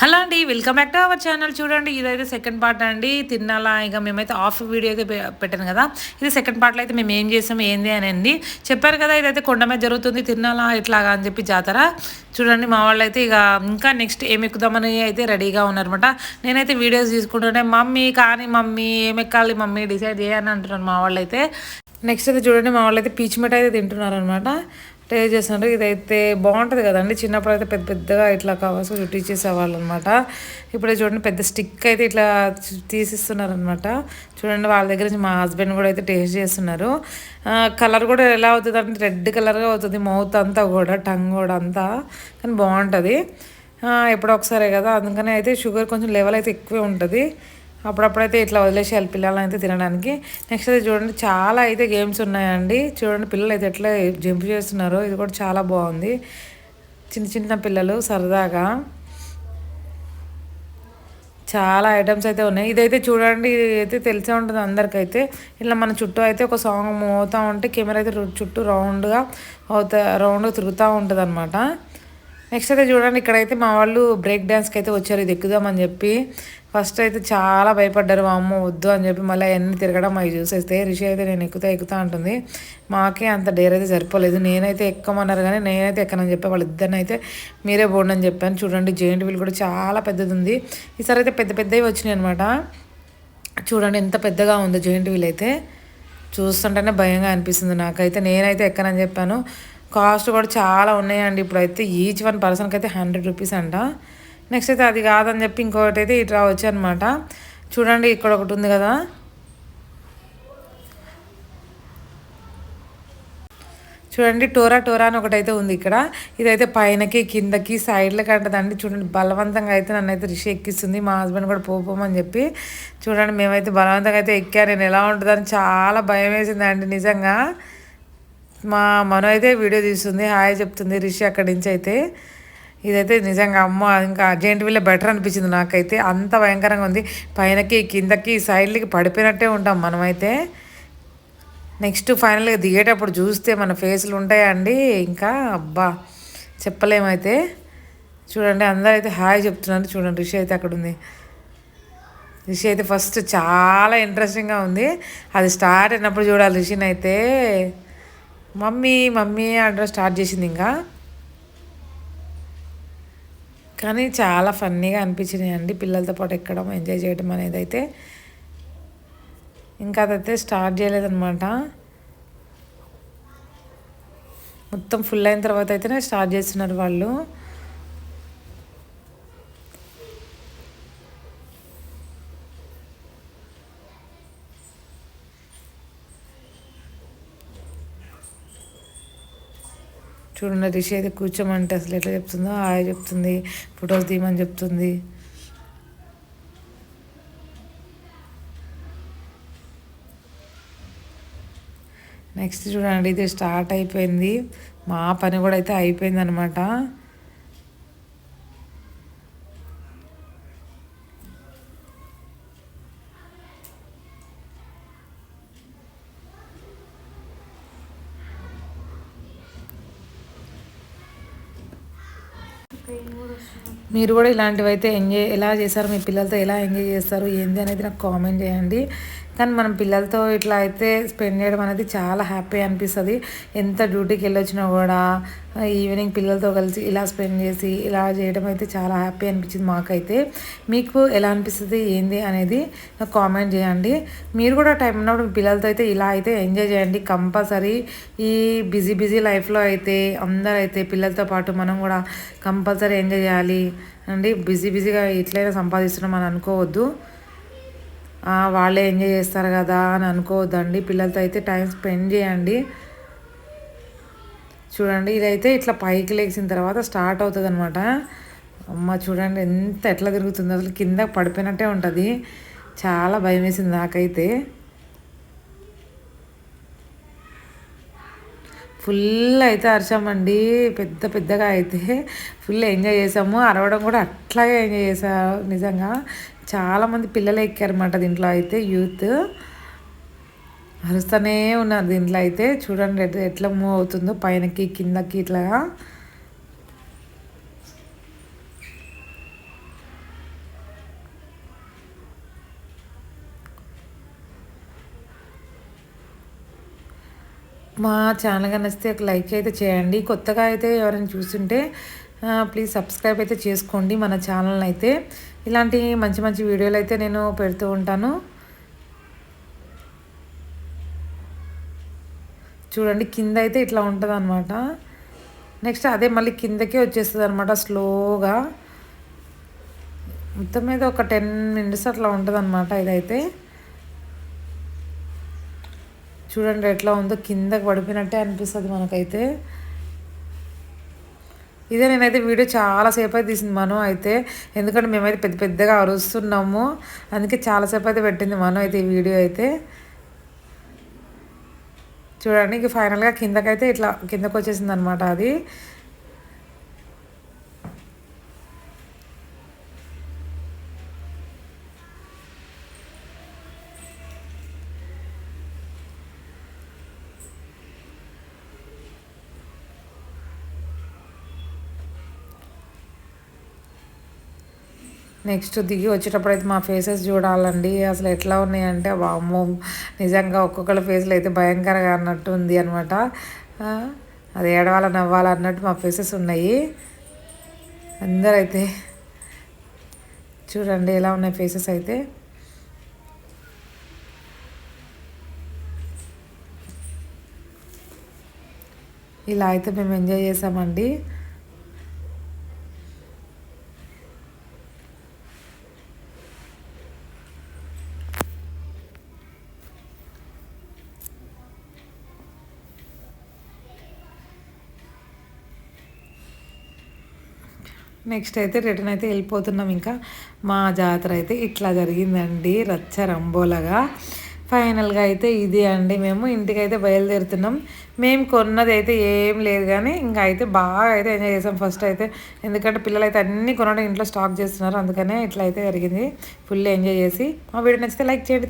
Hello అండి welcome back to our channel. చూడండి ఇదైతే సెకండ్ పార్ట్ అండి. తిన్నాలా? ఇక మేమైతే ఆఫ్ వీడియో అయితే పె- పెట్టాను కదా. ఇది సెకండ్ పార్ట్లో అయితే మేము ఏం చేసాం ఏంది అని అండి. చెప్పారు కదా ఇదైతే కొండ మీద జరుగుతుంది తిన్నాలా? ఇట్లాగా అని చెప్పి జాతర. చూడండి మా వాళ్ళు అయితే ఇక ఇంకా నెక్స్ట్ ఏం ఎక్కుదామని అయితే రెడీగా ఉన్నారనమాట నేనైతే వీడియోస్ తీసుకుంటుంటే మమ్మీ కానీ మమ్మీ ఏమెక్కాలి ఎక్కాలి మమ్మీ డిసైడ్ చేయని అంటున్నాను మా వాళ్ళు అయితే నెక్స్ట్ అయితే చూడండి మా వాళ్ళు అయితే పీచ్ మిఠాయి అయితే తింటున్నారు అనమాట టేస్ట్ చేస్తున్నారు ఇదైతే బాగుంటుంది కదండి. చిన్నప్పుడు అయితే పెద్ద పెద్దగా ఇట్లా కవర్స్ చుట్టించేసేవాళ్ళు అనమాట ఇప్పుడు చూడండి పెద్ద స్టిక్ అయితే ఇట్లా తీసిస్తున్నారు అనమాట చూడండి వాళ్ళ దగ్గర నుంచి మా హస్బెండ్ కూడా అయితే టేస్ట్ చేస్తున్నారు. కలర్ కూడా ఎలా అవుతుంది అంటే రెడ్ కలర్గా అవుతుంది మౌత్ అంతా కూడా టంగ్ కూడా అంతా. కానీ బాగుంటుంది. ఎప్పుడో ఒకసారే కదా. అందుకనే అయితే షుగర్ కొంచెం లెవెల్ అయితే ఎక్కువే ఉంటుంది. అప్పుడప్పుడైతే ఇట్లా వదిలేసేయాలి పిల్లలని అయితే తినడానికి. నెక్స్ట్ అయితే చూడండి చాలా అయితే గేమ్స్ ఉన్నాయండి. చూడండి పిల్లలు అయితే ఎట్లా జంప్ చేస్తున్నారో ఇది కూడా చాలా బాగుంది. చిన్న చిన్న పిల్లలు సరదాగా. చాలా ఐటమ్స్ అయితే ఉన్నాయి. ఇదైతే చూడండి అయితే తెలిసే ఉంటుంది అందరికైతే. ఇలా మన చుట్టూ అయితే ఒక సాంగ్ మోగుతూ ఉంటే కెమెరా అయితే చుట్టూ రౌండ్గా అవుతా రౌండ్గా తిరుగుతూ ఉంటుంది అనమాట నెక్స్ట్ అయితే చూడండి ఇక్కడైతే మా వాళ్ళు బ్రేక్ డ్యాన్స్కి అయితే వచ్చారు ఇది ఎక్కుదామని చెప్పి. ఫస్ట్ అయితే చాలా భయపడ్డారు మా అమ్మ వద్దు అని చెప్పి మళ్ళీ అవన్నీ తిరగడం అవి చూసేస్తే రిషి అయితే నేను ఎక్కుతా ఎక్కుతా అంటుంది. మాకే అంత డేర్ అయితే సరిపోలేదు నేనైతే ఎక్కమన్నారు కానీ నేనైతే ఎక్కనని చెప్పి వాళ్ళిద్దరిని అయితే మీరే పోండి అని చెప్పాను. చూడండి జెయింట్ వీల్ కూడా చాలా పెద్దది ఉంది ఈసారి అయితే పెద్ద పెద్దవి వచ్చినాయి అనమాట చూడండి ఎంత పెద్దగా ఉందో జెయింట్ వీల్ అయితే చూస్తుంటేనే భయంగా అనిపిస్తుంది నాకైతే నేనైతే ఎక్కనని చెప్పాను. కాస్ట్ కూడా చాలా ఉన్నాయండి. ఇప్పుడైతే ఈచ్ వన్ పర్సన్కి అయితే హండ్రెడ్ రూపీస్ అంట. నెక్స్ట్ అయితే అది కాదని చెప్పి ఇంకొకటి అయితే ఇట్లా వచ్చానమాట చూడండి ఇక్కడ ఒకటి ఉంది కదా. చూడండి టోరా టోరా అని ఒకటైతే ఉంది ఇక్కడ. ఇదైతే పైనకి కిందకి సైడ్లకి అంటదండి. చూడండి బలవంతంగా అయితే నన్ను అయితే రిషి ఎక్కిస్తుంది. మా హస్బెండ్ కూడా పోపోమని చెప్పి. చూడండి మేమైతే బలవంతంగా అయితే ఎక్కా నేను ఎలా ఉంటుందని చాలా భయం వేసిందండి నిజంగా. మా మనం అయితే వీడియో తీస్తుంది హాయ్ చెప్తుంది రిషి అక్కడి నుంచి అయితే. ఇదైతే నిజంగా అమ్మ ఇంకా అర్జెంట్ వీళ్ళే బెటర్ అనిపించింది నాకైతే. అంత భయంకరంగా ఉంది. పైనకి కిందకి సైడ్లకి పడిపోయినట్టే ఉంటాం మనమైతే. నెక్స్ట్ ఫైనల్గా దిగేటప్పుడు చూస్తే మన ఫేస్లు ఉంటాయండి. ఇంకా అబ్బా చెప్పలేమైతే. చూడండి అందరూ అయితే హాయ్ చెప్తున్నారు. చూడండి రిషి అయితే అక్కడ ఉంది రిషి అయితే ఫస్ట్ చాలా ఇంట్రెస్టింగ్గా ఉంది. అది స్టార్ట్ అయినప్పుడు చూడాలి రిషిని అయితే. మమ్మీ మమ్మీ ఆర్డర్ స్టార్ట్ చేసింది ఇంకా. కానీ చాలా ఫన్నీగా అనిపించినాయి అండి పిల్లలతో పాటు ఎక్కడం ఎంజాయ్ చేయడం అనేది అయితే. ఇంకా అదైతే స్టార్ట్ చేయలేదన్నమాట. మొత్తం ఫుల్ అయిన తర్వాత అయితేనే స్టార్ట్ చేస్తున్నారు వాళ్ళు. చూడండి రిషి అయితే కూర్చోమంటే అసలు ఎట్లా చెప్తుందో హాయ్ చెప్తుంది ఫొటోస్ తీయమని చెప్తుంది. నెక్స్ట్ చూడండి ఇది స్టార్ట్ అయిపోయింది. మా పని కూడా అయితే అయిపోయింది అనమాట Deus. మీరు కూడా ఇలాంటివి అయితే ఎంజాయ్ ఎలా చేస్తారు మీ పిల్లలతో ఎలా ఎంజాయ్ చేస్తారు? ఏంది అనేది నాకు కామెంట్ చేయండి. కానీ మనం పిల్లలతో ఇట్లా అయితే స్పెండ్ చేయడం అనేది చాలా హ్యాపీ అనిపిస్తుంది. ఎంత డ్యూటీకి వెళ్ళొచ్చినా కూడా ఈవినింగ్ పిల్లలతో కలిసి ఇలా స్పెండ్ చేసి ఇలా చేయడం అయితే చాలా హ్యాపీ అనిపించింది మాకైతే. మీకు ఎలా అనిపిస్తుంది? ఏంది అనేది నాకు కామెంట్ చేయండి. మీరు కూడా టైం ఉన్నప్పుడు పిల్లలతో అయితే ఇలా అయితే ఎంజాయ్ చేయండి. కంపల్సరీ ఈ బిజీ బిజీ లైఫ్లో అయితే అందరూ అయితే పిల్లలతో పాటు మనం కూడా కంపల్సరీ ఎంజాయ్ చేయాలి. అండి బిజీ బిజీగా ఇట్లయినా సంపాదిస్తున్నాం అని అనుకోవద్దు. వాళ్ళే ఎంజాయ్ చేస్తారు కదా అని అనుకోవద్దండి. పిల్లలతో అయితే టైం స్పెండ్ చేయండి. చూడండి ఇదైతే ఇట్లా పైకి లేచిన తర్వాత స్టార్ట్ అవుతుంది అనమాట అమ్మ చూడండి ఎంత ఎట్లా తిరుగుతుందో. అసలు కింద పడిపోయినట్టే ఉంటుంది. చాలా భయం వేసింది నాకైతే. ఫుల్ అయితే అరిచామండి. పెద్ద పెద్దగా అయితే ఫుల్ ఎంజాయ్ చేసాము. అరవడం కూడా అట్లాగే ఎంజాయ్ చేశారు నిజంగా. చాలామంది పిల్లలు ఎక్కారన్నమాట దీంట్లో అయితే యూత్. అరుస్తూనే ఉన్నారు దీంట్లో అయితే. చూడండి ఎట్లా ఎట్లా మూవ్ అవుతుందో. పైనకి కిందకి ఇట్లా. మా ఛానల్ నచ్చితే ఒక లైక్ అయితే చేయండి. కొత్తగా అయితే ఎవరైనా చూస్తుంటే ప్లీజ్ సబ్స్క్రైబ్ అయితే చేసుకోండి మన ఛానల్ అయితే. ఇలాంటి మంచి మంచి వీడియోలు అయితే నేను పెడుతూ ఉంటాను. చూడండి కింద అయితే ఇట్లా ఉంటుంది అనమాట నెక్స్ట్ అదే మళ్ళీ కిందకే వచ్చేస్తుంది అనమాట స్లోగా మొత్తం మీద ఒక టెన్ మినిట్స్ అట్లా ఉంటుంది అనమాట ఇదైతే. చూడండి ఎట్లా ఉందో కిందకి పడిపోయినట్టే అనిపిస్తుంది మనకైతే. ఇదే నేనైతే వీడియో చాలాసేపు అయితే తీసింది మనం అయితే. ఎందుకంటే మేమైతే పెద్ద పెద్దగా అరుస్తున్నాము. అందుకే చాలాసేపు అయితే పెట్టింది మనం అయితే ఈ వీడియో అయితే. చూడండి ఇక ఫైనల్గా కిందకైతే ఇట్లా కిందకు వచ్చేసింది అనమాట అది. నెక్స్ట్ దిగి వచ్చేటప్పుడు అయితే మా ఫేసెస్ చూడాలండి. అసలు ఎట్లా ఉన్నాయంటే వామ్మో నిజంగా ఒక్కొక్కళ్ళ ఫేస్లో అయితే భయంకరంగా అన్నట్టు ఉంది అనమాట అది ఏడవాల నవ్వాల అన్నట్టు మా ఫేసెస్ ఉన్నాయి. అందరైతే చూడండి ఎలా ఉన్నాయి ఫేసెస్ అయితే. ఇలా అయితే మేము ఎంజాయ్ చేసామండి. నెక్స్ట్ అయితే రిటర్న్ అయితే వెళ్ళిపోతున్నాం ఇంకా. మా జాతర అయితే ఇట్లా జరిగిందండి రచ్చ రంబోలగా. ఫైనల్గా అయితే ఇది అండి మేము ఇంటికి అయితే బయలుదేరుతున్నాం. మేము కొన్నది అయితే ఏం లేదు కానీ ఇంకా అయితే బాగా అయితే ఎంజాయ్ చేసాం ఫస్ట్ అయితే. ఎందుకంటే పిల్లలు అయితే అన్నీ కొనడం ఇంట్లో స్టాక్ చేస్తున్నారు అందుకనే ఇట్లా అయితే జరిగింది. ఫుల్ ఎంజాయ్ చేసి. మా వీడియో నచ్చితే లైక్ చేయండి